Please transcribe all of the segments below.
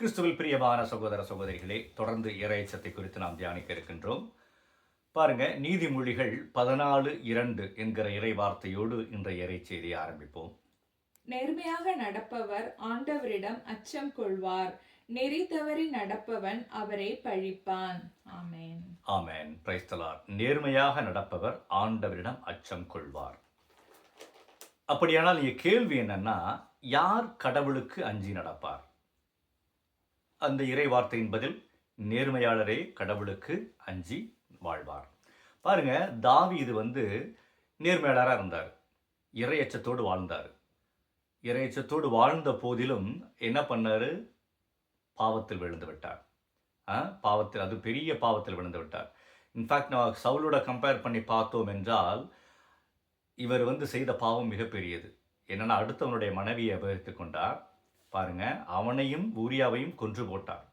கிறிஸ்துவில் பிரியமான சகோதர சகோதரிகளே தொடர்ந்து இறைச்சத்தை குறித்து நாம் தியானிக்க இருக்கின்றோம். பாருங்க நீதிமொழிகள் பதினாலு இரண்டு என்கிற இறை வார்த்தையோடு இன்றைய இறை செய்தியை ஆரம்பிப்போம். நேர்மையாக நடப்பவர் ஆண்டவரிடம் அச்சம் கொள்வார். நெறி தவறி நடப்பவன் அவரை பழிப்பான். ஆமென். ஆமென். பிரைஸ்தலார் நேர்மையாக நடப்பவர் ஆண்டவரிடம் அச்சம் கொள்வார். அப்படியானால் இங்க கேள்வி என்னன்னா யார் கடவுளுக்கு அஞ்சி நடப்பார்? அந்த இறை வார்த்தையின் பதில் நேர்மையாளரே கடவுளுக்கு அஞ்சி வாழ்வார். பாருங்க தாவி இது வந்து நேர்மையாளராக இருந்தார். இறையச்சத்தோடு வாழ்ந்தார். இறையச்சத்தோடு வாழ்ந்த போதிலும் என்ன பண்ணார்? பாவத்தில் விழுந்து விட்டார். பாவத்தில் அது பெரிய பாவத்தில் விழுந்து விட்டார். இன்ஃபேக்ட் நான் சவுலோட கம்பேர் பண்ணி பார்த்தோம் என்றால் இவர் வந்து செய்த பாவம் மிகப்பெரியது. என்னென்னா அடுத்தவனுடைய மனைவியை அபகரித்து கொண்டார். பாருங்க அவனையும் ஊரியாவையும் கொன்று போட்டார்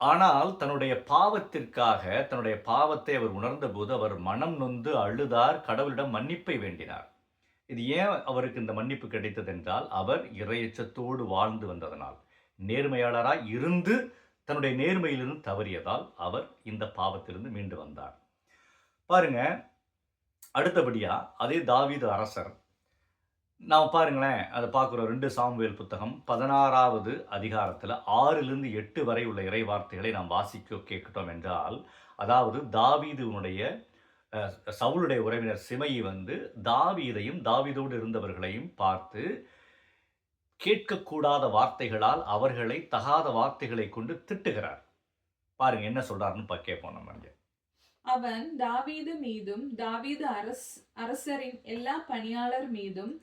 ஆனால் தன்னுடைய பாவத்திற்காக தன்னுடைய பாவத்தை அவர் உணர்ந்தபோது அவர் மனம் நொந்து அழுதார் கடவுளிடம் மன்னிப்பை வேண்டினார். இது ஏன் அவருக்கு இந்த மன்னிப்பு கிடைத்தது என்றால் அவர் இறையச்சத்தோடு வாழ்ந்து வந்ததனால். நேர்மையாளராய் இருந்து தன்னுடைய நேர்மையிலிருந்து தவறியதால் அவர் இந்த பாவத்திலிருந்து மீண்டு வந்தார். பாருங்க அடுத்தபடியாக அதே தாவீது அரசர் நாம் பாருங்களேன் அதை பார்க்குறோம். ரெண்டு சாமுவேல் புத்தகம் பதினாறாவது அதிகாரத்தில் ஆறிலிருந்து எட்டு வரை உள்ள இறை வார்த்தைகளை நாம் வாசிக்க கேட்கட்டோம் என்றால் அதாவது தாவீதுனுடைய சவுளுடைய உறவினர் சிமையை வந்து தாவீதையும் தாவீதோடு இருந்தவர்களையும் பார்த்து கேட்கக்கூடாத வார்த்தைகளால் அவர்களை தகாத வார்த்தைகளை கொண்டு திட்டுகிறார். பாருங்க என்ன சொல்றாருன்னு பா கேட்போம் நம்ம அவன் தாவீது மீதும் தாவீது அரஸ் அரசரின் எல்லா பணியாளர் மீதும்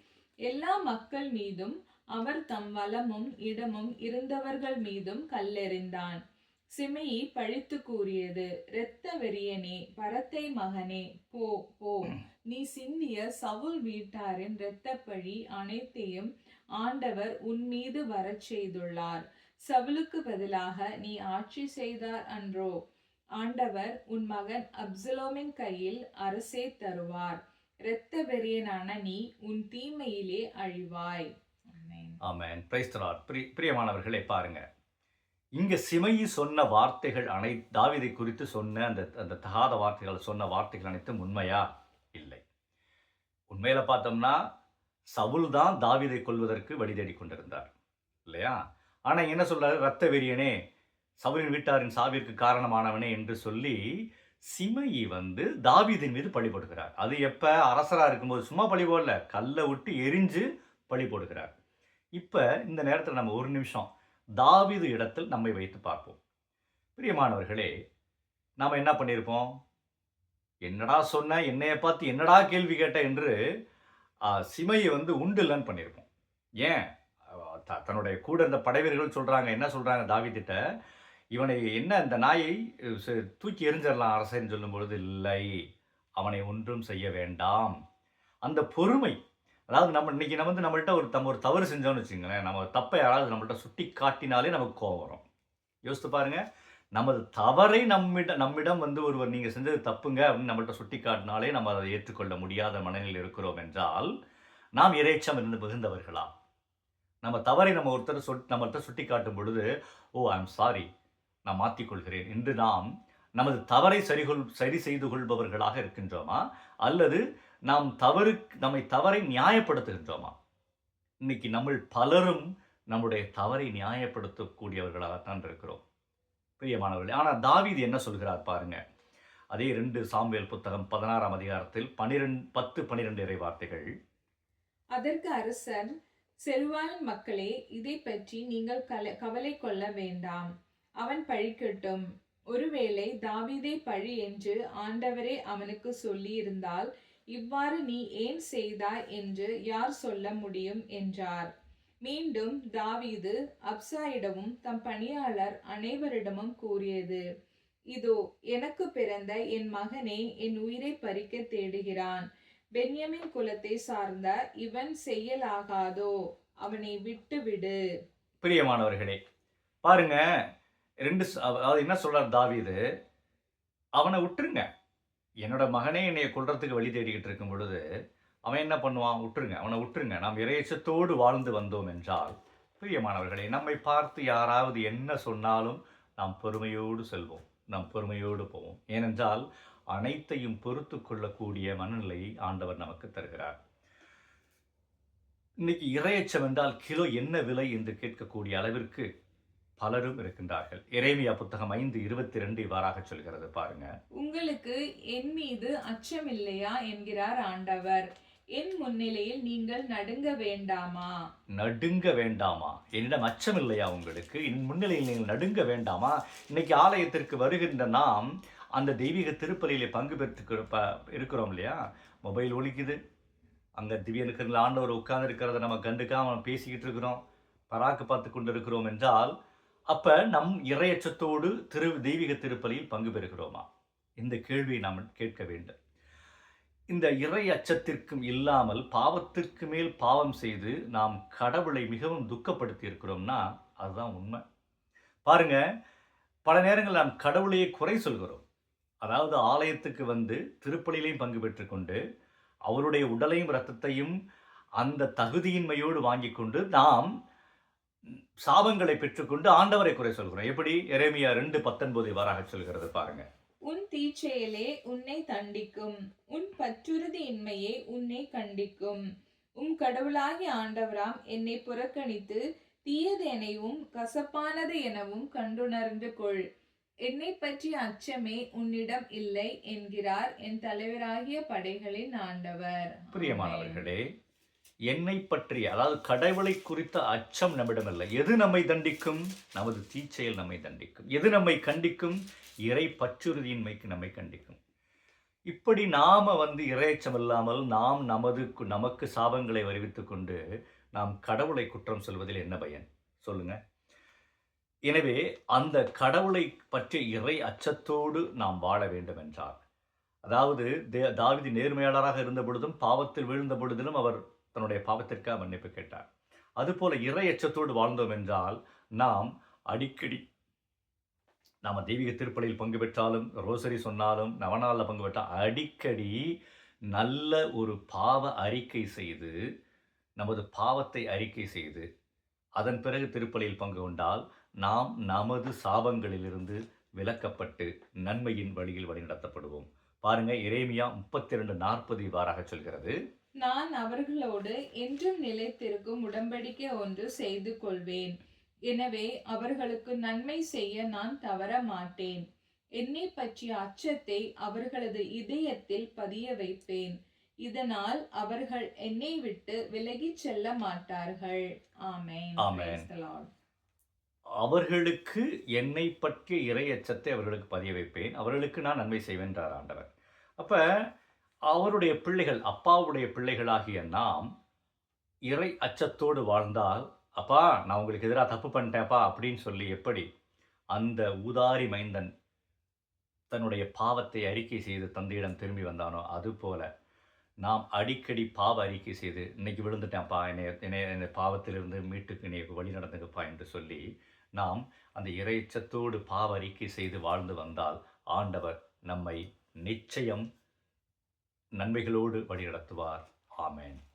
எல்லா மக்கள் மீதும் அவர் தம் வளமும் இடமும் இருந்தவர்கள் மீதும் கல்லெறிந்தான். சிமையி பழித்து கூறியது இரத்த வெறியனே பரத்தை மகனே போ போ. நீ சிந்திய சவுல் வீட்டாரின் இரத்தப்பழி அனைத்தையும் ஆண்டவர் உன் மீது வரச் செய்துள்ளார். சவுலுக்கு பதிலாக நீ ஆட்சி செய்தார் அன்றோ. ஆண்டவர் உன் மகன் அப்சலோமின் கையில் அரசே தருவார். இரத்த வெறியனான நீ உன் தீமையிலே அழிவாய். ஆமேன். பிரைஸ்தரார் பிரி பிரியமானவர்களே பாருங்க. இங்க சிமையி சொன்ன வார்த்தைகள் அனை தாவிதை குறித்து சொன்ன அந்த அந்த தகாத வார்த்தைகள் சொன்ன வார்த்தைகள் அனைத்தும் உண்மையா? இல்லை. உண்மையில் பார்த்தோம்னா சவுல் தான் தாவிதை கொள்வதற்கு வழி கொண்டிருந்தார். இல்லையா? ஆனால் என்ன சொல்றாரு? ரத்த வெறியனே சவுலின் வீட்டாரின் சாவிற்கு காரணமானவனே என்று சொல்லி சிமையி வந்து தாவீதின் மீது பழி போடுகிறார். அது எப்போ? அரசராக இருக்கும்போது சும்மா பழி போடல. கல்லை விட்டு எரிஞ்சு பழி போடுகிறார். இப்போ இந்த நேரத்தில் நம்ம ஒரு நிமிஷம் தாவீது இடத்தில் நம்மை வைத்து பார்ப்போம். பிரியமானவர்களே நாம் என்ன பண்ணியிருப்போம் என்னடா சொன்ன? என்னைய பார்த்து என்னடா கேள்வி கேட்ட? என்று சிமையை வந்து உண்டுலன்னு பண்ணியிருப்போம் ஏன்? த- தன்னுடைய கூட இருந்த படைவீரர்கள் சொல்கிறாங்க என்ன சொல்கிறாங்க தாவீதிட்ட இவனை என்ன இந்த நாயை தூக்கி எறிஞ்சிடலாம் அரசன் சொல்லும் பொழுது இல்லை அவனை ஒன்றும் செய்ய வேண்டாம். அந்த பொறுமை அதாவது நம்ம இன்றைக்கி நம்ம வந்து நம்மள்ட்ட ஒரு நம்ம ஒரு தவறு செஞ்சோம்னு வச்சுங்களேன் நம்ம தப்பை யாராவது நம்மள்கிட்ட சுட்டி காட்டினாலே நமக்கு கோவம் வரும். யோசித்து பாருங்க நமது தவறை நம்மிடம் நம்மிடம் வந்து ஒருவர் நீங்கள் செஞ்சது தப்புங்க அப்படின்னு நம்மள்கிட்ட சுட்டி காட்டினாலே நம்ம அதை ஏற்றுக்கொள்ள முடியாத மனநிலையில் இருக்கிறோம் என்றால் நாம் இறைச்சம் இருந்து மிகுந்தவர்களா நம்ம தவறை நம்ம ஒருத்தர் சொல் நம்மள்கிட்ட சுட்டி காட்டும் பொழுது ஓ ஐ எம் சாரி நான் மாற்றிக்கொள்கிறேன் என்று நாம் நமது தவறை சரிகொள் சரி செய்து கொள்பவர்களாக இருக்கின்றோமா? அல்லது நாம் தவறு நம்மை தவறை நியாயப்படுத்துகின்றோமா? இன்னைக்கு நம்ம பலரும் நம்முடைய தவறை நியாயப்படுத்தக்கூடியவர்களாகத்தான் இருக்கிறோம். பிரியமானவர்களே ஆனால் தாவீது என்ன சொல்கிறார் பாருங்க. அதே ரெண்டு சாம்பியல் புத்தகம் பதினாறாம் அதிகாரத்தில் பனிரெண்டு பத்து பனிரெண்டு இறை வார்த்தைகள். அதற்கு அரசர் செல்வாயின் மக்களே இதை பற்றி நீங்கள் கவலை கொள்ள வேண்டாம். அவன் பழிக்கட்டும். ஒருவேளை தாவீதை பழி என்று ஆண்டவரே அவனுக்கு சொல்லியிருந்தால் இவ்வாறு நீ ஏன் செய்தாய் என்று யார் சொல்ல முடியும் என்றார். மீண்டும் தாவீது அப்சாயிடமும் தம் பணியாளர் அனைவரிடமும் கூறியது இதோ எனக்கு பிறந்த என் மகனே என் உயிரை பறிக்க தேடுகிறான். பென்யமின் குலத்தை சார்ந்த இவன் செய்யலாகாதோ? அவனை விட்டுவிடு. பிரியமானவர்களே பாருங்க ரெண்டு அதாவது என்ன சொல்கிறார் தாவீது? அவனை விட்டுருங்க. என்னோட மகனே என்னையை கொள்றதுக்கு வழி தேடிக்கிட்டு இருக்கும் பொழுது அவன் என்ன பண்ணுவான்? விட்டுருங்க. அவனை விட்டுருங்க. நாம் இறையச்சத்தோடு வாழ்ந்து வந்தோம் என்றால் பிரியமானவர்களே நம்மை பார்த்து யாராவது என்ன சொன்னாலும் நாம் பொறுமையோடு செல்வோம். நாம் பொறுமையோடு போவோம். ஏனென்றால் அனைத்தையும் பொறுத்து கொள்ளக்கூடிய மனநிலையை ஆண்டவர் நமக்கு தருகிறார். இன்னைக்கு இறையச்சம் என்றால் கிலோ என்ன விலை என்று கேட்கக்கூடிய அளவிற்கு பலரும் இருக்கின்றார்கள். எரேமியா புத்தகம் ஐந்து இருபத்தி ரெண்டு இவ்வாறாக சொல்கிறது. பாருங்க. உங்களுக்கு என் மீது அச்சமில்லையா என்கிறார் ஆண்டவர். என் முன்னிலையில் நீங்கள் நடுங்க வேண்டாமா? நடுங்க வேண்டாமா? என்னிடம் அச்சம் இல்லையா உங்களுக்கு? என் முன்னிலையில் நீங்கள் நடுங்க வேண்டாமா? இன்னைக்கு ஆலயத்திற்கு வருகின்ற நாம் அந்த தெய்வீக திருப்பலியிலே பங்கு பெற்று இருக்கிறோம் இல்லையா? மொபைல் ஒலிக்குது. அங்கே திவ்யனுக்கு ஆண்டவர் உட்கார்ந்து இருக்கிறத நம்ம கண்டுக்காம பேசிக்கிட்டு இருக்கிறோம். பராக்கு பார்த்து கொண்டு இருக்கிறோம் என்றால் அப்ப நம் இறையச்சத்தோடு திரு தெய்வீக திருப்பலியில் பங்கு பெறுகிறோமா? இந்த கேள்வியை நாம் கேட்க வேண்டும். இந்த இறை அச்சத்திற்கும் இல்லாமல் பாவத்திற்கு மேல் பாவம் செய்து நாம் கடவுளை மிகவும் துக்கப்படுத்தி இருக்கிறோம்னா அதுதான் உண்மை. பாருங்க பல நேரங்கள் நாம் கடவுளையே குறை சொல்கிறோம். அதாவது ஆலயத்துக்கு வந்து திருப்பலியிலையும் பங்கு பெற்றுக்கொண்டு அவருடைய உடலையும் இரத்தத்தையும் அந்த தகுதியின்மையோடு வாங்கி கொண்டு நாம் சாபங்களை பெற்றுக்கொண்டு ஆண்டவரை குறை சொல்கிறோம். எப்படி? எரேமியா ரெண்டு பத்தொன்பது இவ்வாறாக சொல்கிறது பாருங்க. உன் தீச்செயலே உன்னை தண்டிக்கும். உன் பற்றுறுதியின்மையே உன்னை கண்டிக்கும். உம் கடவுளாகிய ஆண்டவராம் என்னை புறக்கணித்து தீயது எனவும் கசப்பானது எனவும் கண்டுணர்ந்து கொள். என்னை பற்றிய அச்சமே உன்னிடம் இல்லை என்கிறார் என் தலைவராகிய படைகளின் ஆண்டவர். பிரியமானவர்களே என்னை பற்றிய அதாவது கடவுளை குறித்த அச்சம் நம்மிடமில்லை. எது நம்மை தண்டிக்கும்? நமது தீச்செயல் நம்மை தண்டிக்கும். எது நம்மை கண்டிக்கும்? இறை பற்றுறுதியின்மைக்கு நம்மை கண்டிக்கும். இப்படி நாம் வந்து இறையச்சம் இல்லாமல் நாம் நமது நமக்கு சாபங்களை வருவித்துக் கொண்டு நாம் கடவுளை குற்றம் சொல்வதில் என்ன பயன்? சொல்லுங்க. எனவே அந்த கடவுளை பற்றிய இறை அச்சத்தோடு நாம் வாழ வேண்டும் என்றார் அதாவது தே- தாவிதி நேர்மையாளராக இருந்த பொழுதும் பாவத்தில் வீழ்ந்த பொழுதிலும் அவர் தன்னுடைய பாவத்திற்காக மன்னிப்பு கேட்டார். அதுபோல இறை எச்சத்தோடு வாழ்ந்தோம் என்றால் நாம் அடிக்கடி நாம் தெய்வீக திருப்பலியில் பங்கு பெற்றாலும் ரோசரி சொன்னாலும் நவநாளில் பங்கு பெற்றால் அடிக்கடி நல்ல ஒரு பாவ அறிக்கை செய்து நமது பாவத்தை அறிக்கை செய்து அதன் பிறகு திருப்பலியில் பங்கு கொண்டால் நாம் நமது சாபங்களிலிருந்து விலக்கப்பட்டு நன்மையின் வழியில் வழிநடத்தப்படுவோம். பாருங்கள் இறைமையா முப்பத்தி ரெண்டு நாற்பது இவ்வாறாக சொல்கிறது. நான் அவர்களோடு என்றும் நிலைத்திருக்கும் உடன்படிக்கை ஒன்று செய்து கொள்வேன். எனவே அவர்களுக்கு நன்மை செய்ய நான் தவற மாட்டேன். என்னை பற்றிய அச்சத்தை அவர்களது இதயத்தில் பதிய வைப்பேன். இதனால் அவர்கள் என்னை விட்டு விலகிச் செல்ல மாட்டார்கள். ஆமென். அவர்களுக்கு என்னை பற்றிய இறை அச்சத்தை அவர்களுக்கு பதிய வைப்பேன். அவர்களுக்கு நான் நன்மை செய்வேன் என்றார் ஆண்டவர். அப்ப அவருடைய பிள்ளைகள் அப்பாவுடைய பிள்ளைகளாகிய நாம் இறை அச்சத்தோடு வாழ்ந்தால் அப்பா நான் உங்களுக்கு எதிராக தப்பு பண்ணிட்டேன்ப்பா அப்படின்னு சொல்லி எப்படி அந்த ஊதாரி மைந்தன் தன்னுடைய பாவத்தை அறிக்கை செய்து தந்தையிடம் திரும்பி வந்தானோ அதுபோல நாம் அடிக்கடி பாவ அறிக்கை செய்து இன்னைக்கு விழுந்துட்டேன்ப்பா என்னை என்னை என்னை பாவத்திலிருந்து மீட்டுக்கு என்னை வழி நடந்துக்குப்பா என்று சொல்லி நாம் அந்த இறைச்சத்தோடு பாவ அறிக்கை செய்து வாழ்ந்து வந்தால் ஆண்டவர் நம்மை நிச்சயம் நன்மைகளோடு வழிநடத்துவார். ஆமேன்.